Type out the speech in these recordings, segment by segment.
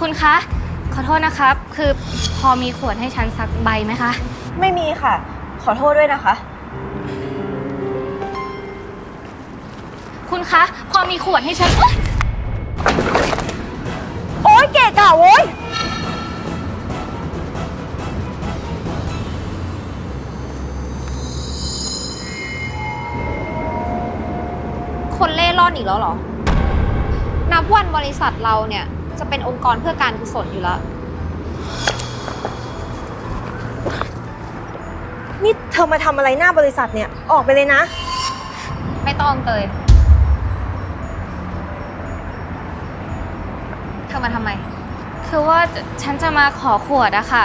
คุณคะ ขอโทษนะครับ คือพอมีขวดให้ฉันสักใบไหมคะ ไม่มีค่ะ ขอโทษด้วยนะคะ คุณคะ พอมีขวดให้ฉันเอ้ยโอ๊ยเกะกะโว้ยคนเล่ร่อนอีกแล้วเหรอ นับวันบริษัทเราเนี่ย จะเป็นองค์กรเพื่อการกุศลอยู่แล้ว นี่เธอมาทำอะไรหน้าบริษัทเนี่ย ออกไปเลยนะ ไม่ต้องเตยเธอมาทำไม คือว่าฉันจะมาขอขวดอะค่ะ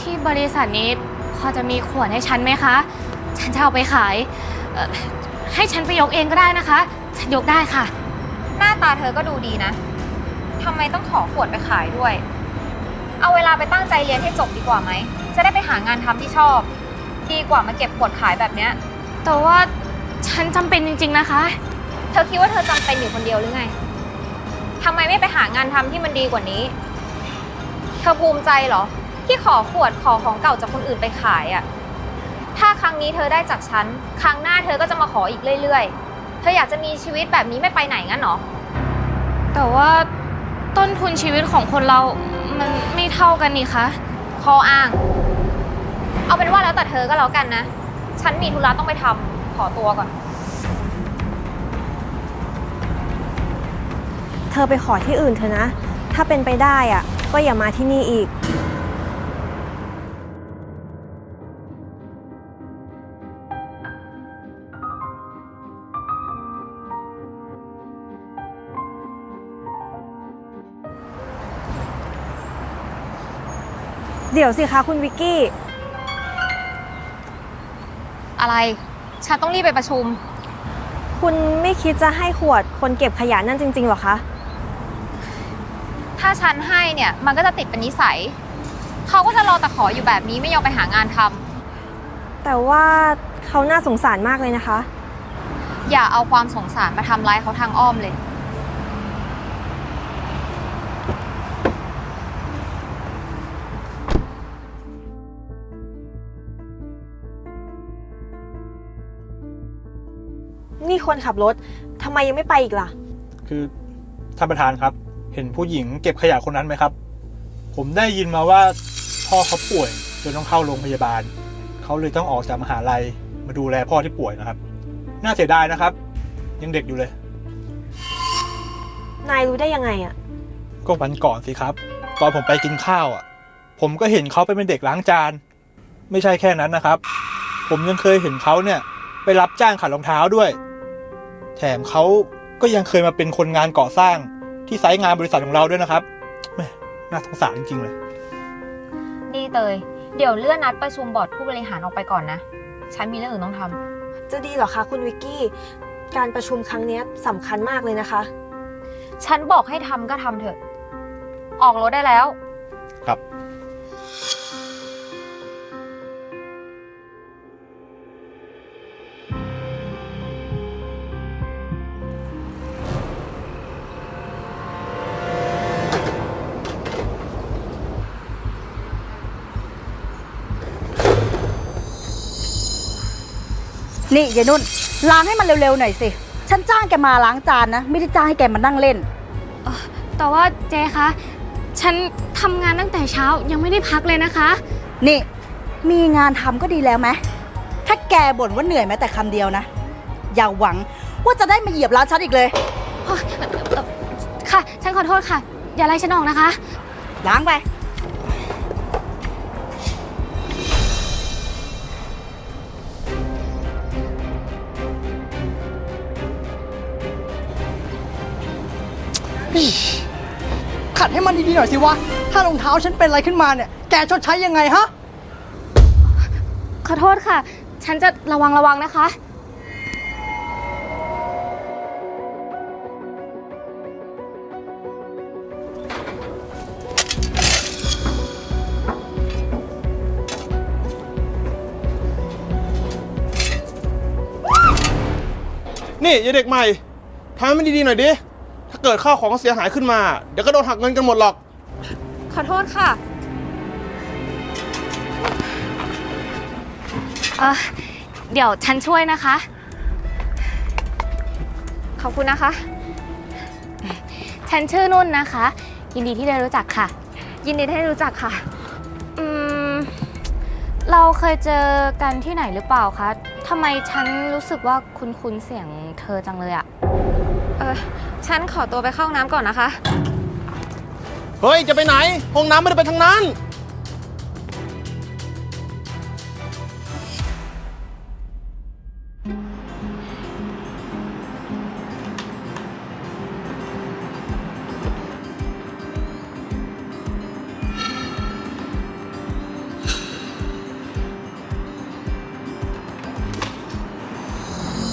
ที่บริษัทนี้พอจะมีขวดให้ฉันไหมคะ ฉันจะเอาไปขายเอ่อให้ฉันไปยกเองก็ได้นะคะ ฉันยกได้ค่ะ หน้าตาเธอก็ดูดีนะทำไมต้องขอขวดไปขายด้วย เอาเวลาไปตั้งใจเรียนให้จบดีกว่าไหม จะได้ไปหางานทำที่ชอบ ดีกว่ามาเก็บขวดขายแบบเนี้ย แต่ว่าฉันจำเป็นจริง ๆนะคะ เธอคิดว่าเธอจำเป็นอยู่คนเดียวหรือไง ทำไมไม่ไปหางานทำที่มันดีกว่านี้ เธอภูมิใจเหรอ ที่ขอขวดขอของเก่าจากคนอื่นไปขายอะ่ะ ถ้าครั้งนี้เธอได้จากฉัน ครั้งหน้าเธอก็จะมาขออีกเรื่อย ๆ เธออยากจะมีชีวิตแบบนี้ไม่ไปไหนงั้นเหรอ แต่ว่า ต้นทุนชีวิตของคนเรา มันไม่เท่ากันนี่คะข้ออ้าง เอาเป็นว่าแล้วแต่เธอก็แล้วกันนะ ฉันมีธุระต้องไปทำขอตัวก่อน เธอไปขอที่อื่นเถอะนะ ถ้าเป็นไปได้อะก็อย่ามาที่นี่อีก เดี๋ยวสิคะคุณวิกกี้ อะไร ฉันต้องรีบไปประชุม คุณไม่คิดจะให้ขวดคนเก็บขยะนั่นจริงๆหรอคะ ถ้าฉันให้เนี่ย มันก็จะติดเป็นนิสัย เขาก็จะรอแต่ขออยู่แบบนี้ไม่ยอมไปหางานทำแต่ว่าเขาน่าสงสารมากเลยนะคะ อย่าเอาความสงสารมาทำร้ายเขาทางอ้อมเลย นี่คนขับรถทำไมยังไม่ไปอีกล่ะ คือท่านประธานครับ เห็นผู้หญิงเก็บขยะคนนั้นไหมครับ ผมได้ยินมาว่าพ่อเขาป่วยจนต้องเข้าโรงพยาบาล เขาเลยต้องออกจากมหาลัยมาดูแลพ่อที่ป่วยนะครับ น่าเสียดายนะครับ ยังเด็กอยู่เลย นายรู้ได้ยังไงอะก็วันก่อนสิครับ ตอนผมไปกินข้าวอะ ผมก็เห็นเขาไปเป็นเด็กล้างจาน ไม่ใช่แค่นั้นนะครับ ผมยังเคยเห็นเขาเนี่ย ไปรับจ้างขัดรองเท้าด้วย แถมเขาก็ยังเคยมาเป็นคนงานก่อสร้างที่ไซต์งานบริษัทของเราด้วยนะครับแหม่น่าสงสารจริงๆเลย นี่เตย เดี๋ยวเลื่อนนัดประชุมบอร์ดผู้บริหารออกไปก่อนนะ ฉันมีเรื่องอื่นต้องทำจะดีเหรอคะคุณวิกกี้ การประชุมครั้งเนี้ยสำคัญมากเลยนะคะ ฉันบอกให้ทำก็ทำเถอะ ออกรถได้แล้ว ครับ นี่ยายนุ่นล้างให้มันเร็วๆหน่อยสิ ฉันจ้างแกมาล้างจานนะ ไม่ได้จ้างให้แกมานั่งเล่น แต่ว่าเจ๊คะ ฉันทำงานตั้งแต่เช้ายังไม่ได้พักเลยนะคะ นี่ มีงานทำก็ดีแล้วไหมถ้าแกบ่นว่าเหนื่อยแม้แต่คำเดียวนะ อย่าหวังว่าจะได้มาเหยียบร้านฉันอีกเลยเอ่อเอ่อค่ะ ฉันขอโทษค่ะ อย่าไล่ฉันออกนะคะ ล้างไป ขัดให้มันดีๆหน่อยสิวะ ถ้ารองเท้าฉันเป็นอะไรขึ้นมาเนี่ย แกชดใช้ยังไงฮะ ขอโทษค่ะ ฉันจะระวังระวังนะคะ นี่ยายเด็กใหม่ทำให้มันดีๆหน่อยดิถ้า เกิดข้าวของเสียหายขึ้นมา เดี๋ยวก็โดนหักเงินกันหมดหรอก ขอโทษค่ะเออเดี๋ยวฉันช่วยนะคะ ขอบคุณนะคะ ฉันชื่อนุ่นนะคะ ยินดีที่ได้รู้จักค่ะ ยินดีที่ได้รู้จักค่ะ อืม เราเคยเจอกันที่ไหนหรือเปล่าคะทำไมฉันรู้สึกว่าคุ้นๆเสียงเธอจังเลยอะ เออ ฉันขอตัวไปเข้าห้องน้ำก่อนนะคะ เฮ้ย จะไปไหน ห้องน้ำไม่ได้ไปทางนั้น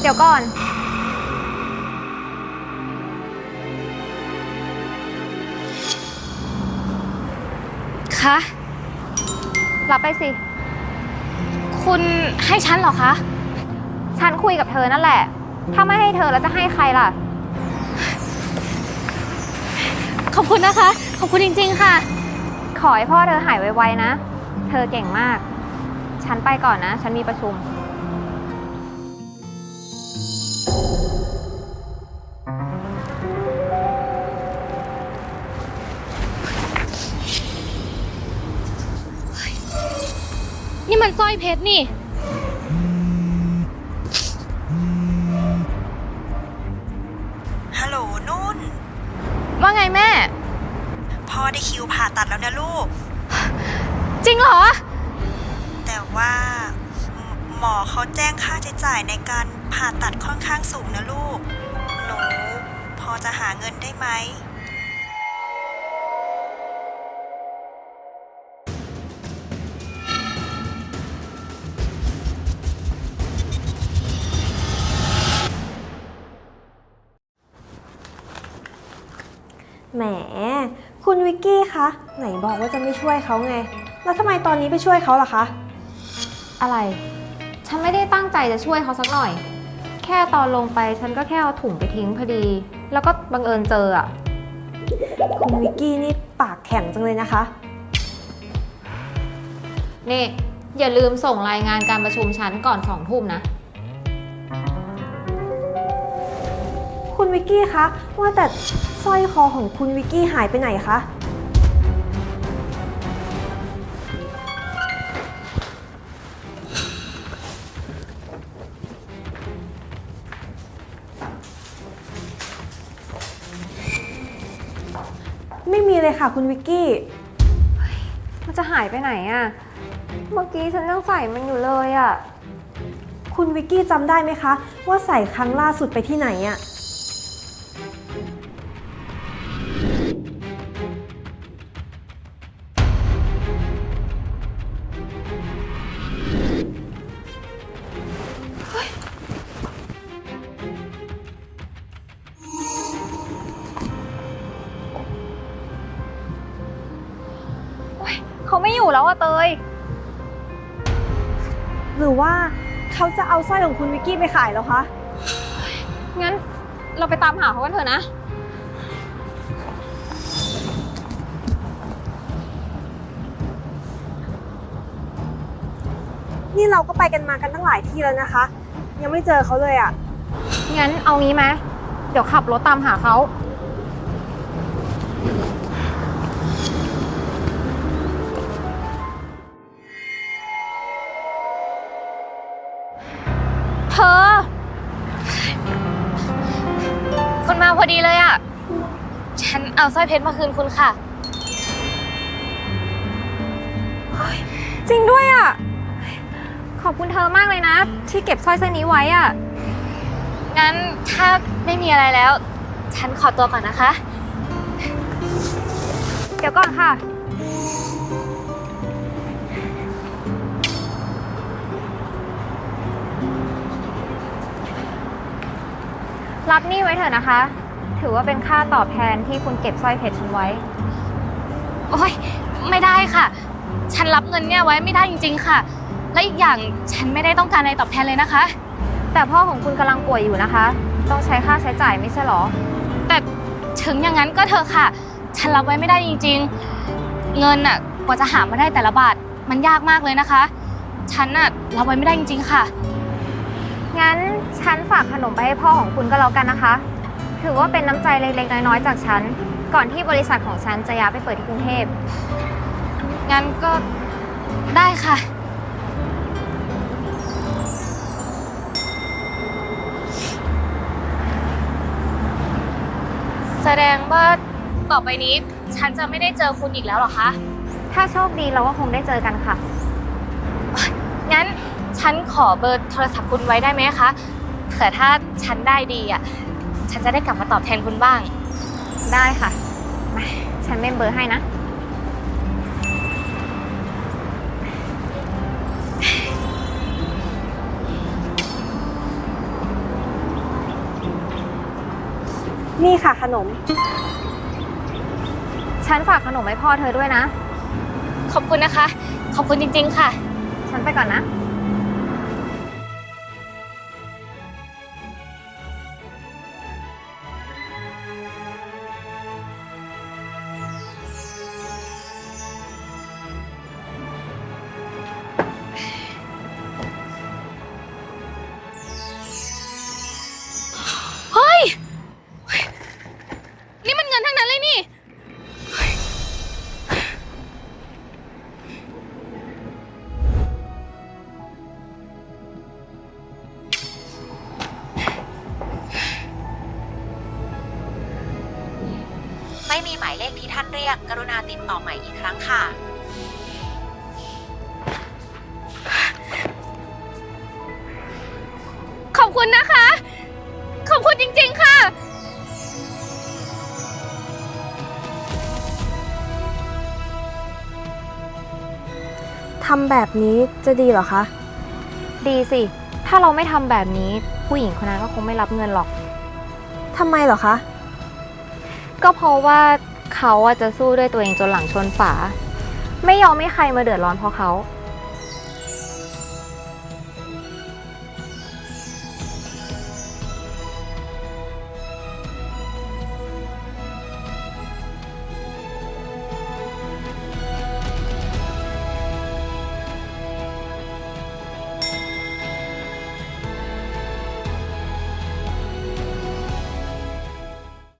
เดี๋ยวก่อน คะรับไปสิ คุณให้ฉันเหรอคะ ฉันคุยกับเธอนั่นแหละ ถ้าไม่ให้เธอแล้วจะให้ใครล่ะ ขอบคุณนะคะ ขอบคุณจริง ๆ ค่ะ ขอให้พ่อเธอหายไวๆนะ เธอเก่งมาก ฉันไปก่อนนะ ฉันมีประชุมนี่ มันสร้อยเพชรนี่ ฮัลโหลนุ่น ว่าไงแม่ พ่อได้คิวผ่าตัดแล้วนะลูก จริงเหรอ แต่ว่าหมหมอเขาแจ้งค่าใช้จ่ายในการผ่าตัดค่อนข้างสูงนะลูก หนู พอจะหาเงินได้ไหม แหม คุณวิกกี้คะ ไหนบอกว่าจะไม่ช่วยเขาไง แล้วทำไมตอนนี้ไปช่วยเขาล่ะคะ อะไร ฉันไม่ได้ตั้งใจจะช่วยเขาสักหน่อย แค่ตอนลงไปฉันก็แค่เอาถุงไปทิ้งพอดี แล้วก็บังเอิญเจออะคุณวิกกี้นี่ปากแข็งจังเลยนะคะ นี่ อย่าลืมส่งรายงานการประชุมฉันก่อนสองทุ่มนะ คุณวิกกี้คะ ว่าแต่ สร้อยคอของคุณวิกกี้หายไปไหนคะ ไม่มีเลยค่ะคุณวิกกี้ มันจะหายไปไหนอะเมื่อกี้ฉันยังใส่มันอยู่เลยอะคุณวิกกี้จำได้ไหมคะ ว่าใส่ครั้งล่าสุดไปที่ไหนอะ อยู่แล้วอะเตย หรือว่าเขาจะเอาสร้อยของคุณวิกกี้ไปขายแล้วคะ งั้นเราไปตามหาเขากันเถอะนะ นี่เราก็ไปกันมากันตั้งหลายที่แล้วนะคะ ยังไม่เจอเขาเลยอะงั้นเอางี้ไหมเดี๋ยวขับรถตามหาเขา มาพอดีเลยอะฉันเอาสร้อยเพชรมาคืนคุณค่ะ จริงด้วยอะ ขอบคุณเธอมากเลยนะ ที่เก็บสร้อยเส้นนี้ไว้อะ งั้นถ้าไม่มีอะไรแล้ว ฉันขอตัวก่อนนะคะ เดี๋ยวก่อนค่ะ รับหนี่ไว้เถอะนะคะ ถือว่าเป็นค่าตอบแทนที่คุณเก็บสร้อยเพชรฉันไว้ โอ๊ยไม่ได้ค่ะ ฉันรับเงินเนี่ยไว้ไม่ได้จริง ๆ ค่ะ และอีกอย่างฉันไม่ได้ต้องการอะไรตอบแทนเลยนะคะ แต่พ่อของคุณกำลังป่วยอยู่นะคะ ต้องใช้ค่าใช้จ่ายไม่ใช่หรอ แต่ถึงอย่างนั้นก็เถอะค่ะ ฉันรับไว้ไม่ได้จริง ๆ เงินอะกว่าจะหามาได้แต่ละบาทมันยากมากเลยนะคะ ฉันอะรับไว้ไม่ได้จริง ๆ ค่ะ งั้นฉันฝากขนมไปให้พ่อของคุณก็แล้วกันนะคะ ถือว่าเป็นน้ำใจเล็กๆ น้อยๆ จากฉัน ก่อนที่บริษัทของฉันจะย้ายไปเปิดที่กรุงเทพ งั้นก็ได้ค่ะ แสดงว่าต่อไปนี้ฉันจะไม่ได้เจอคุณอีกแล้วเหรอคะ ถ้าโชคดีเราก็คงได้เจอกันค่ะ งั้น ฉันขอเบอร์โทรศัพท์คุณไว้ได้ไหมคะ เผื่อถ้าฉันได้ดีอะ ฉันจะได้กลับมาตอบแทนคุณบ้าง ได้ค่ะมาฉันเมมเบอร์ให้นะ นี่ค่ะขนม ฉันฝากขนมให้พ่อเธอด้วยนะ ขอบคุณนะคะ ขอบคุณจริง ๆ ค่ะ ฉันไปก่อนนะ ม่มีหมายเลขที่ท่านเรียก กรุณาติดต่อใหม่อีกครั้งค่ะ ขอบคุณนะคะ ขอบคุณจริงๆค่ะ ทำแบบนี้จะดีเหรอคะ ดีสิ ถ้าเราไม่ทำแบบนี้ ผู้หญิงคนนั้นก็คงไม่รับเงินหรอก ทำไมเหรอคะ ก็เพราะว่าเขาอะจะสู้ด้วยตัวเองจนหลังชนฝา ไม่ยอมให้ใครมาเดือดร้อนเพราะเขา